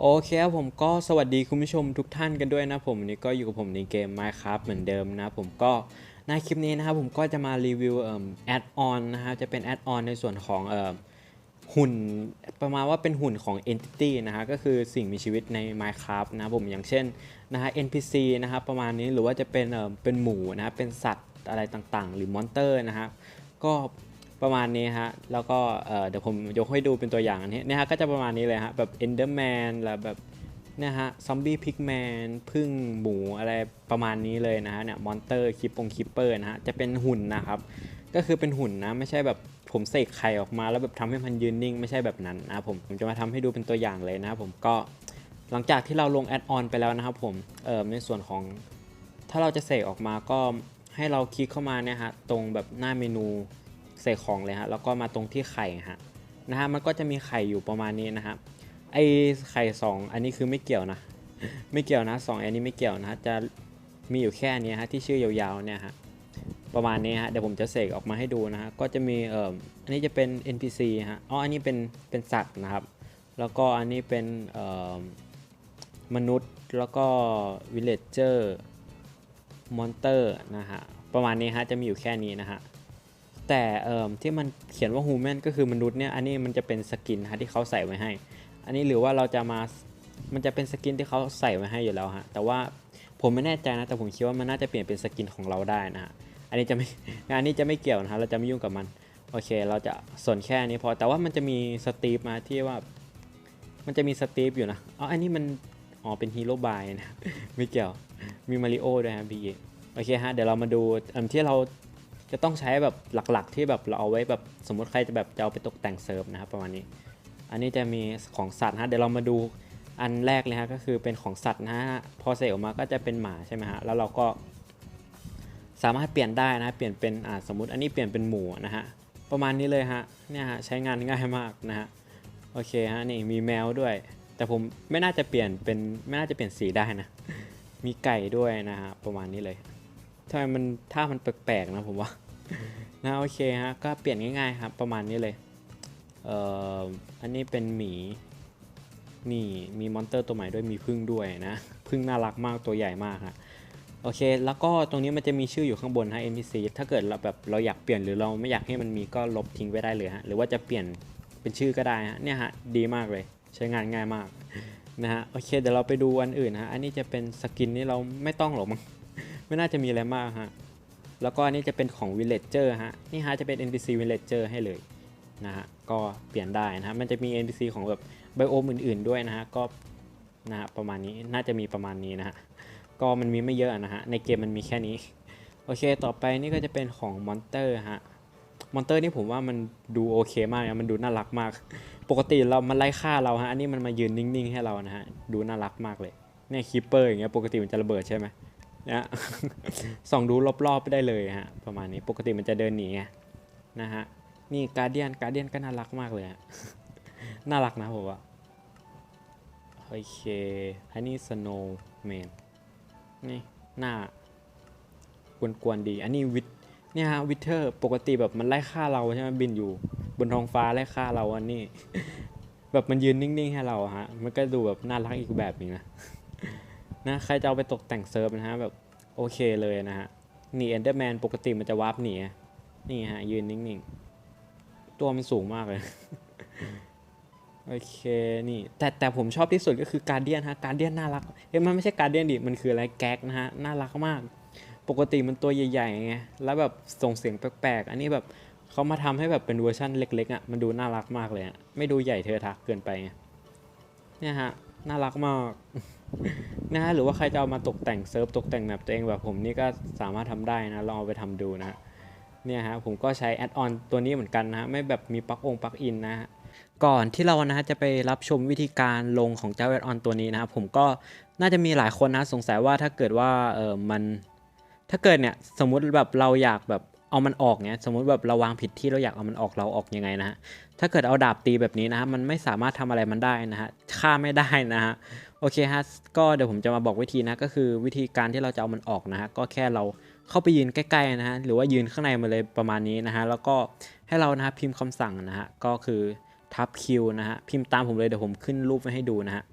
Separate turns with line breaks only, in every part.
โอเคครับผมก็สวัสดีคุณผู้ชมทุกท่านกันด้วยนะผมวันนี้ก็อยู่กับผมในเกม Minecraft เหมือนเดิมนะผมก็ในคลิปนี้นะครับผมก็จะมารีวิวเอ่อแอดออนนะฮะจะเป็นแอดออนในส่วนของเอ่อหุ่นประมาณว่าเป็นหุ่นของ Entity นะฮะก็คือสิ่งมีชีวิตใน Minecraft นะผมอย่างเช่นนะฮะ NPC นะครับประมาณนี้หรือว่าจะเป็นเอ่อเป็นหมูนะเป็นสัตว์อะไรต่างๆ หรือมอนเตอร์นะฮะก็ ประมาณนี้ฮะ แล้วก็เดี๋ยวผมยกให้ดูเป็นตัวอย่างอันนี้นะฮะก็จะประมาณนี้เลยฮะ แบบ Enderman แล้วแบบเนี่ยฮะซอมบี้พิกแมนพึ่งหมูอะไรประมาณนี้เลยนะฮะเนี่ยมอนเตอร์คิปปงคิปเปอร์นะฮะจะเป็นหุ่นนะครับ ก็คือเป็นหุ่นนะ ไม่ใช่แบบผมเสกไข่ออกมาแล้วแบบทำให้มันยืนนิ่ง ไม่ใช่แบบนั้นนะผมผมจะมาทำให้ดูเป็นตัวอย่างเลยนะครับผมก็หลังจากที่เราลงแอดออนไปแล้วนะครับผมเอ่อในส่วนของ ถ้าเราจะเสกออกมาก็ให้เราคลิกเข้ามาเนี่ยฮะตรงแบบหน้าเมนู เสกของเลยฮะแล้วก็มาตรงที่ไข่ฮะนะฮะมันก็จะมีไข่อยู่ประมาณนี้นะครับไอไข่สองอันนี้คือไม่เกี่ยวนะ ไม่เกี่ยวนะสองอันนี้ไม่เกี่ยวนะจะมีอยู่แค่นี้ฮะที่ชื่อยาวๆเนี่ยฮะประมาณนี้ฮะเดี๋ยวผมจะเสกออกมาให้ดูนะฮะก็จะมีเอ่ออันนี้จะเป็น NPC ฮะอ๋ออันนี้เป็นเป็นสัตว์นะครับ แล้วก็อันนี้เป็นเอ่อมนุษย์แล้วก็ villager มอนเตอร์นะฮะประมาณนี้ฮะจะมีอยู่แค่นี้นะฮะ แต่เอ่อที่มันเขียนว่า human ก็คือมนุษย์เนี่ยอันนี้มันจะเป็นสกินฮะที่เขาใส่ไว้ให้ อันนี้หรือว่าเราจะมามันจะเป็นสกินที่เขาใส่ไว้ให้อยู่แล้วฮะแต่ว่าผมไม่แน่ใจนะแต่ผมคิดว่ามันน่าจะเปลี่ยนเป็นสกินของเราได้นะฮะอันนี้จะไม่งานนี้จะไม่เกี่ยวนะฮะเราจะไม่ยุ่งกับมันโอเคเราจะสนแค่นี้พอแต่ว่ามันจะมีสตีฟมาที่ว่า มันจะมีสตีฟอยู่นะอ๋ออันนี้มันอ๋อเป็นฮีโร่บายนะไม่เกี่ยวมีมาริโอด้วยฮะพี่โอเคฮะเดี๋ยวเรามาดูอันที่เรา จะต้องใช้แบบหลักๆ ที่แบบเราเอาไว้แบบสมมติใครจะแบบจะเอาไปตกแต่งเซิร์ฟนะครับประมาณนี้ อันนี้จะมีของสัตว์ฮะเดี๋ยวเรามาดูอันแรกเลยฮะก็คือเป็นของสัตว์นะฮะพอเสกออกมาก็จะเป็นหมาใช่ไหมฮะแล้วเราก็สามารถเปลี่ยนได้นะเปลี่ยนเป็นอ่าสมมติอันนี้เปลี่ยนเป็นหมูนะฮะประมาณนี้เลยฮะเนี่ยฮะใช้งานง่ายมากนะฮะโอเคฮะนี่มีแมวด้วย แต่ผมไม่น่าจะเปลี่ยนเป็นไม่น่าจะเปลี่ยนสีได้นะ มีไก่ด้วยนะฮะประมาณนี้เลย ทำไมมันถ้ามันแปลกๆนะผมว่า นะโอเคฮะ ก็เปลี่ยนง่ายๆครับ ประมาณนี้เลย เอ่อ อันนี้เป็นหมี นี่มีมอนเตอร์ตัวใหม่ด้วย มีพึ่งด้วยนะ พึ่งน่ารักมาก ตัวใหญ่มากฮะโอเค แล้วก็ตรงนี้มันจะมีชื่ออยู่ข้างบนฮะ NPC ถ้าเกิดเราแบบเราอยากเปลี่ยนหรือเราไม่อยากให้มันมีก็ลบทิ้งไว้ได้เลยฮะ หรือว่าจะเปลี่ยนเป็นชื่อก็ได้ฮะ เนี่ยฮะ ดีมากเลย ใช้งานง่ายมากนะฮะ โอเค เดี๋ยวเราไปดูอันอื่นฮะ อันนี้จะเป็นสกินนี่เราไม่ต้องหรอกมั้ง ไม่น่าจะมีอะไรมากฮะ แล้วก็อันนี้จะเป็นของ Villager ฮะ นี่ฮะจะเป็น NPC Villager ให้เลยนะฮะ ก็เปลี่ยนได้นะฮะ มันจะมี NPC ของแบบไบโอมอื่นๆด้วยนะฮะ ก็นะฮะประมาณนี้ น่าจะมีประมาณนี้นะฮะ ก็มันมีไม่เยอะนะฮะ ในเกมมันมีแค่นี้ โอเค ต่อไปนี่ก็จะเป็นของมอนเตอร์ฮะ มอนเตอร์นี่ผมว่ามันดูโอเคมากนะมันดูน่ารักมาก ปกติเรา มันไล่ฆ่าเราฮะ อันนี้มันมายืนนิ่งๆ ให้เรานะฮะ ดูน่ารักมากเลย เนี่ยคิปเปอร์อย่างเงี้ย ปกติมันจะระเบิดใช่ไหม นะส่องดูรอบๆไปได้เลยฮะประมาณนี้ปกติมันจะเดินหนีไงนะฮะนี่การเดียนการเดียนก็น่ารักมากเลยอะน่ารักนะผมว่าโอเคอันนี้สโนว์แมนนี่หน้ากวนๆดี อันนี้วิทเนี่ยฮะวิเทอร์ปกติแบบมันไล่ฆ่าเราใช่ไหมบินอยู่ บนท้องฟ้าไล่ฆ่าเราอันนี้ แบบมันยืนนิ่งๆให้เราฮะ มันก็ดูแบบน่ารักอีกแบบหนึงนะ นะใครจะเอาไปตกแต่งเซิร์ฟนะฮะแบบโอเคเลยนะฮะหนีเอนเดอร์แมนปกติมันจะวาร์ปหนีนี่ฮะยืนนิ่งๆ ตัวมันสูงมากเลย โอเคนี่ แต่แต่ผมชอบที่สุดก็คือการเดียนฮะการเดียนน่ารักเอ้ยมันไม่ใช่การเดียนดิมันคืออะไรแก๊กนะฮะน่ารักมาก ปกติมันตัวใหญ่ๆไงแล้วแบบส่งเสียงแปลกๆ อันนี้แบบเขามาทำให้แบบเป็นเวอร์ชันเล็กๆอะมันดูน่ารักมากเลยอะไม่ดูใหญ่เทอะทะเกินไปไงเนี่ยฮะน่ารักมากนะฮะหรือว่าใครจะเอามาตกแต่งเซิร์ฟตกแต่งแมปตัวเองแบบผมนี่ก็สามารถทำได้นะลองเอาไปทำดูนะเนี่ยฮะผมก็ใช้แอดออนตัวนี้เหมือนกันนะฮะไม่แบบมีปลั๊กองปลั๊กอินนะฮะก่อนที่เรานะฮะจะไปรับชมวิธีการลงของเจ้าแอดออนตัวนี้นะผมก็น่าจะมีหลายคนนะสงสัยว่าถ้าเกิดว่าเออมันถ้าเกิดเนี่ยสมมุติแบบเราอยากแบบเอามันออกเนี่ยสมมุติแบบเราวางผิดที่เราอยากเอามันออกเราออกยังไงนะฮะถ้าเกิดเอาดาบตีแบบนี้นะฮะมันไม่สามารถทำอะไรมันได้นะฮะฆ่าไม่ได้นะฮะ โอเคฮะก็เดี๋ยวผมจะมาบอกวิธีนะก็คือวิธีการที่เราจะเอามันออกนะฮะก็แค่เราเข้าไปยืนใกล้ๆนะฮะหรือว่ายืนข้างในมาเลยประมาณนี้นะฮะแล้วก็ให้เรานะฮะพิมพ์คำสั่งนะฮะก็คือทับคิวนะฮะพิมพ์ตามผมเลยเดี๋ยวผมขึ้นรูปไว้ให้ดูนะฮะ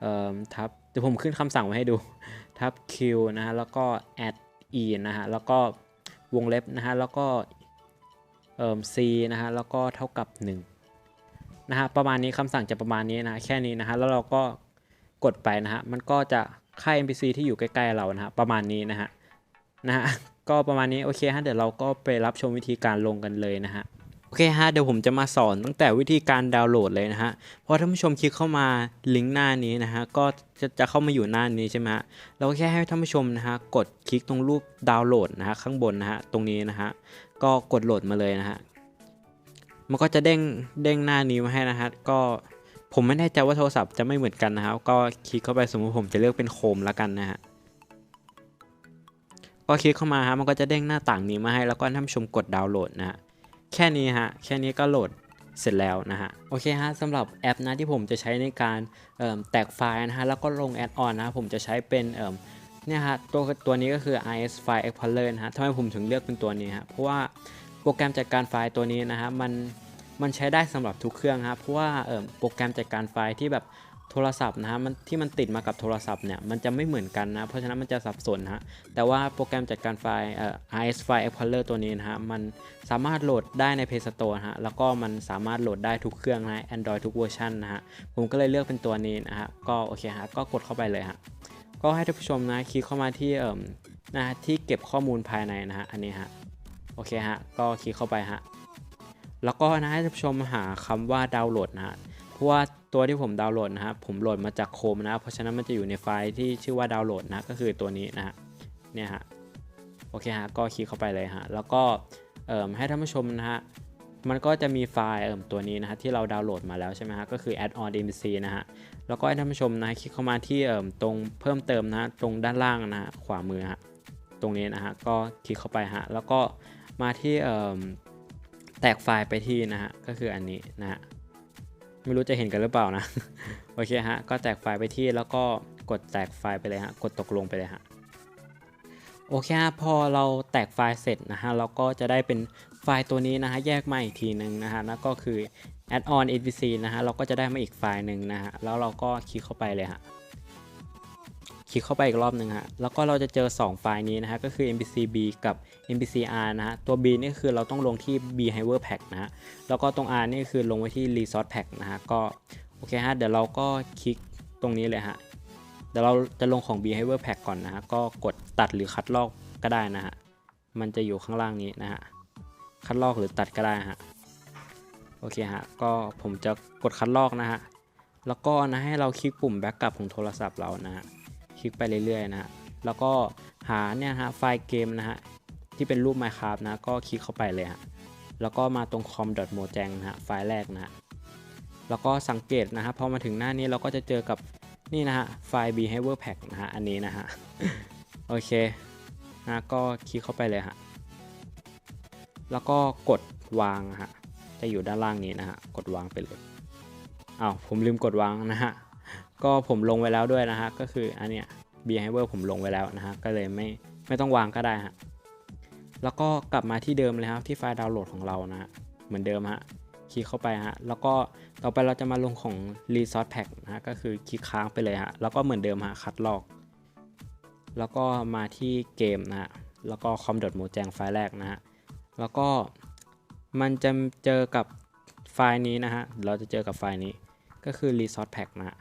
เอ่อทับเดี๋ยวผมขึ้นคำสั่งไว้ให้ดูทับ q นะฮะแล้วก็ add e นะฮะแล้วก็วงเล็บนะฮะแล้วก็เอ่อ c นะฮะแล้วก็เท่ากับ1นะฮะประมาณนี้คำสั่งจะประมาณนี้นะแค่นี้นะฮะแล้วเราก็ กดไปนะฮะมันก็จะค่าย NPC ที่อยู่ใกล้ๆเรานะฮะประมาณนี้นะฮะนะฮะก็ประมาณนี้โอเคฮะเดี๋ยวเราก็ไปรับชมวิธีการลงกันเลยนะฮะโอเคฮะเดี๋ยวผมจะมาสอนตั้งแต่วิธีการดาวน์โหลดเลยนะฮะพอท่านผู้ชมคลิกเข้ามาลิงก์หน้านี้นะฮะก็จะจะเข้ามาอยู่หน้านี้ใช่ไหมฮะเราก็แค่ให้ท่านผู้ชมนะฮะกดคลิกตรงรูปดาวน์โหลดนะฮะข้างบนนะฮะตรงนี้นะฮะก็กดโหลดมาเลยนะฮะมันก็จะเด้งเด้งหน้านี้มาให้นะฮะก็ ผมไม่แน่ใจว่าโทรศัพท์จะไม่เหมือนกันนะครับ ก็คลิกเข้าไปสมมติผมจะเลือกเป็นโคมแล้วกันนะฮะก็คลิกเข้ามาฮะมันก็จะเด้งหน้าต่างนี้มาให้แล้วก็ท่านชมกดดาวน์โหลดนะฮะแค่นี้ฮะแค่นี้ก็โหลดเสร็จแล้วนะฮะโอเคฮะสำหรับแอปนะที่ผมจะใช้ในการแตกไฟล์นะฮะแล้วก็ลงแอดออนนะผมจะใช้เป็นเอิ่มเนี่ยฮะตัวตัวนี้ก็คือ IS File Explorer นะฮะทำไมผมถึงเลือกเป็นตัวนี้ฮะเพราะว่าโปรแกรมจัดการไฟล์ตัวนี้นะฮะมัน มันใช้ได้สำหรับทุกเครื่องครับเพราะว่าโปรแกรมจัดการไฟล์ที่แบบโทรศัพท์นะฮะมันที่มันติดมากับโทรศัพท์เนี่ยมันจะไม่เหมือนกันนะเพราะฉะนั้นมันจะสับสนฮะแต่ว่าโปรแกรมจัดการไฟล์เอ่อ IS File Explorer ตัวนี้นะฮะมันสามารถโหลดได้ใน Play Store นฮะแล้วก็มันสามารถโหลดได้ทุกเครื่องนะ Android ทุกเวอร์ชันนะฮะผมก็เลยเลือกเป็นตัวนี้นะฮะก็โอเคฮะก็กดเข้าไปเลยฮะก็ให้ท่านผู้ชมนะคลิกเข้ามาที่เอ่มนะที่เก็บข้อมูลภายในนะฮะอันนี้ฮะโอเคฮะก็คลิกเข้าไปฮะ แล้วก็นะให้ท่านผู้ชมหาคำว่าดาวน์โหลดนะฮะเพราะว่าตัวที่ผมดาวน์โหลดนะครับผมโหลดมาจากโคมนะเพราะฉะนั้นมันจะอยู่ในไฟล์ที่ชื่อว่าดาวน์โหลดนะก็คือตัวนี้นะฮะเนี่ยฮะโอเคฮะก็คลิกเข้าไปเลยฮะแล้วก็เอ่อให้ท่านผู้ชมนะฮะมันก็จะมีไฟล์เอ่อตัวนี้นะฮะที่เราดาวน์โหลดมาแล้วใช่ไหมฮะก็คือ add on dmc นะฮะแล้วก็ให้ท่านผู้ชมนะคลิกเข้ามาที่เอ่อตรงเพิ่มเติมนะฮะตรงด้านล่างนะฮะขวามือฮะตรงนี้นะฮะก็คลิกเข้าไปฮะแล้วก็มาที่เอ่อ แตกไฟล์ไปที่นะฮะก็คืออันนี้นะฮะไม่รู้จะเห็นกันหรือเปล่านะ โอเคฮะ ก็แตกไฟล์ไปที่แล้วก็กดแตกไฟล์ไปเลยฮะ กดตกลงไปเลยฮะ โอเคฮะ พอเราแตกไฟล์เสร็จนะฮะ เราก็จะได้เป็นไฟล์ตัวนี้นะฮะ แยกมาอีกทีหนึ่งนะฮะ แล้วก็คือ add on svc นะฮะ เราก็จะได้มาอีกไฟล์หนึ่งนะฮะ แล้วเราก็คลิกเข้าไปเลยฮะ คลิกเข้าไปอีกรอบหนึ่งฮะ แล้วก็เราจะเจอ 2 ไฟล์นี้นะฮะ ก็คือ mbcb กับ mbcr นะฮะ ตัว b นี่คือเราต้องลงที่ behavior pack นะฮะ แล้วก็ตรง R นี่คือลงไว้ที่ resource pack นะฮะ ก็โอเคฮะ เดี๋ยวเราก็คลิกตรงนี้เลยฮะ เดี๋ยวเราจะลงของ behavior pack ก่อนนะฮะ ก็กดตัดหรือคัดลอกก็ได้นะฮะ มันจะอยู่ข้างล่างนี้นะฮะ คัดลอกหรือตัดก็ได้ฮะ โอเคฮะ ก็ผมจะกดคัดลอกนะฮะ แล้วก็นะให้เราคลิกปุ่ม backup ของโทรศัพท์เรานะฮะ ลิกไปเรื่อยๆนะฮะแล้วก็หาเนี่ยฮะไฟล์เกมนะฮะที่เป็นรูป Minecraft นะก็คลิกเข้าไปเลยฮะแล้วก็มาตรง com.mojang นะฮะไฟล์แรกนะฮะแล้วก็สังเกตนะฮะพอมาถึงหน้านี้เราก็จะเจอกับนี่นะฮะไฟล์ behavior pack นะฮะอันนี้นะฮะโอเคนะก็คลิกเข้าไปเลยฮะแล้วก็กดวางฮะจะอยู่ด้านล่างนี้นะฮะกดวางไปเลยอ้าวผมลืมกดวางนะฮะ ก็ผมลงไว้แล้วด้วยนะฮะ ก็คืออันเนี้ย behavior ผมลงไว้แล้วนะฮะ ก็เลยไม่ไม่ต้องวางก็ได้ฮะ แล้วก็กลับมาที่เดิมเลยครับที่ไฟล์ดาวน์โหลดของเรานะฮะ เหมือนเดิมฮะ คลิกเข้าไปฮะ แล้วก็ต่อไปเราจะมาลงของ resource pack นะฮะ ก็คือคลิกค้างไปเลยฮะ แล้วก็เหมือนเดิมฮะ คัดลอก แล้วก็มาที่เกมนะฮะ แล้วก็ com.mojang ไฟล์แรกนะฮะ แล้วก็มันจะเจอกับไฟล์นี้นะฮะ เราจะเจอกับไฟล์นี้ ก็คือ resource pack นะฮะ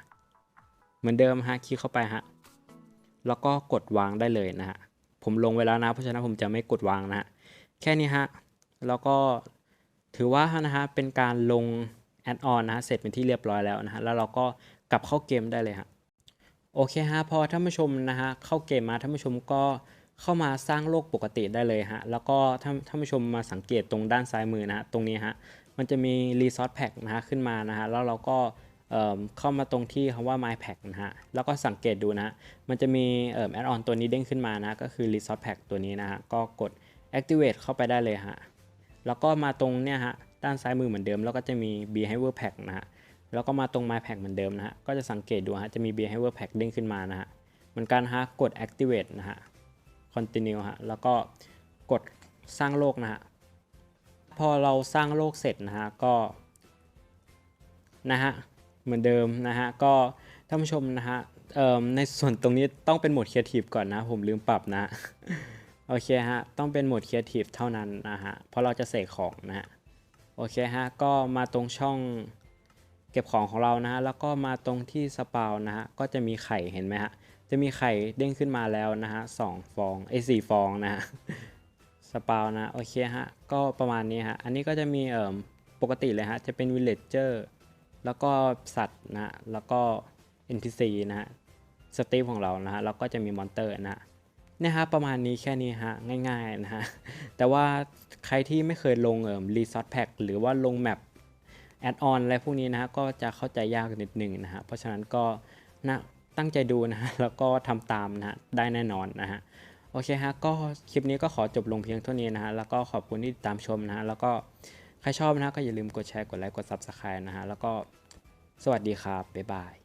เหมือนเดิมฮะคลิกเข้าไปฮะแล้วก็กดวางได้เลยนะฮะผมลงไว้แล้วนะ เพราะฉะนั้นผมจะไม่กดวางนะฮะแค่นี้ฮะแล้วก็ถือว่านะฮะเป็นการลงแอดออนนะฮะเสร็จเป็นที่เรียบร้อยแล้วนะฮะแล้วเราก็กลับเข้าเกมได้เลยฮะโอเคฮะพอท่านผู้ชมนะฮะเข้าเกมมาท่านผู้ชมก็เข้ามาสร้างโลกปกติได้เลยฮะแล้วก็ท่านท่านผู้ชมมาสังเกตตรงด้านซ้ายมือนะฮะตรงนี้ฮะมันจะมี resource pack นะฮะขึ้นมานะฮะแล้วเราก็ เเข้ามาตรงที่คำว่า my pack นะฮะ แล้วก็สังเกตดูนะ มันจะมีเอ่อ add on ตัวนี้เด้งขึ้นมานะ ก็คือ resource pack ตัวนี้นะฮะ ก็กด activate เข้าไปได้เลยฮะ แล้วก็มาตรงเนี่ยฮะ ด้านซ้ายมือเหมือนเดิม แล้วก็จะมี behavior pack นะฮะ แล้วก็มาตรง my pack เหมือนเดิมนะฮะ ก็จะสังเกตดูฮะ จะมี behavior pack เด้งขึ้นมานะฮะ เหมือนกันฮะ กด activate นะฮะ continue ฮะ แล้วก็กดสร้างโลกนะฮะ พอเราสร้างโลกเสร็จนะฮะ ก็นะฮะ เหมือนเดิมนะฮะ ก็ท่านผู้ชมนะฮะในส่วนตรงนี้ต้องเป็นโหมดครีเอทีฟก่อนนะ ผมลืมปรับนะ โอเคฮะ ต้องเป็นโหมดครีเอทีฟเท่านั้นนะฮะ เพราะเราจะเสกของนะฮะ โอเคฮะ ก็มาตรงช่องเก็บของของเรานะฮะ แล้วก็มาตรงที่สปาวนะฮะ ก็จะมีไข่เห็นไหมฮะ จะมีไข่เด้งขึ้นมาแล้วนะฮะสองฟองไอ้สี่ฟองนะฮะ สปาวนะ โอเคฮะ ก็ประมาณนี้ฮะ อันนี้ก็จะมีเอ่อปกติเลยฮะ จะเป็นวิลเลจเจอร์ แล้วก็สัตว์นะฮะแล้วก็ NPC นะฮะสตีฟของเรานะฮะแล้วก็จะมีมอนเตอร์นะฮะเนี่ยฮะประมาณนี้แค่นี้ฮะง่ายๆนะฮะแต่ว่าใครที่ไม่เคยลงเอ่อรีซอสแพ็กหรือว่าลงแมปแอดออนอะไรพวกนี้นะฮะก็จะเข้าใจยากนิดหนึ่งนะฮะเพราะฉะนั้นก็นะตั้งใจดูนะฮะแล้วก็ทำตามนะฮะได้แน่นอนนะฮะโอเคฮะก็คลิปนี้ก็ขอจบลงเพียงเท่านี้นะฮะแล้วก็ขอบคุณที่ติดตามชมนะฮะแล้วก็ ใครชอบนะฮะก็อย่าลืมกดแชร์กดไลค์กด Subscribe นะฮะแล้วก็สวัสดีครับบ๊ายบาย